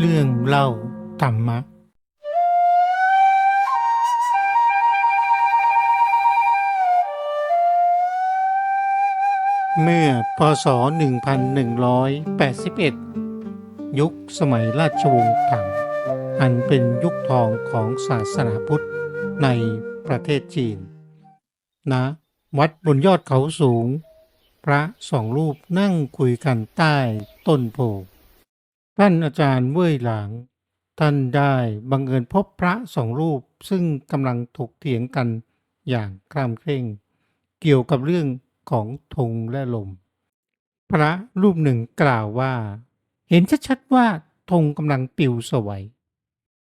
เรื่องเล่าธรรมะ เมื่อพศ 1181 ยุคสมัยราชวงศ์ถัง อันเป็นยุคทองของศาสนาพุทธในประเทศจีนณวัดบนยอดเขาสูง พระสองรูปนั่งคุยกันใต้ต้นโพ ท่านอาจารย์เว่ยหลาง ท่านได้บังเอิญพบพระสองรูปซึ่งกำลังถกเถียงกันอย่างคร่ำเคร่ง เกี่ยวกับเรื่องของธงและลม พระรูปหนึ่งกล่าวว่า เห็นชัดๆว่าธงกำลังปิวสวย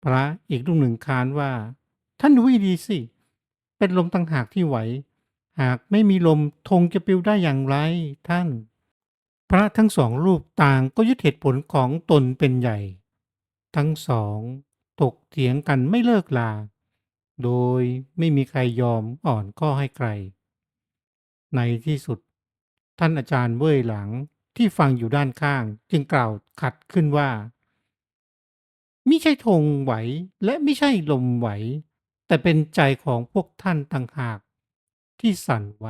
พระอีกรูปหนึ่งค้านว่า ท่านดูให้ดีสิ เป็นลมต่างหากที่ไหว หากไม่มีลมธงจะปิวได้อย่างไรท่าน พระทั้งสองรูปต่างก็ยึดเหตุผลของตนเป็นใหญ่ ทั้งสองตกเถียงกันไม่เลิกลา โดยไม่มีใครยอมอ่อนข้อให้ใคร ในที่สุด ท่านอาจารย์เว่ยหลังที่ฟังอยู่ด้านข้างจึงกล่าวขัดขึ้นว่ามิใช่ธงไหวและไม่ใช่ลมไหว แต่เป็นใจของพวกท่านต่างหากที่สั่นไหว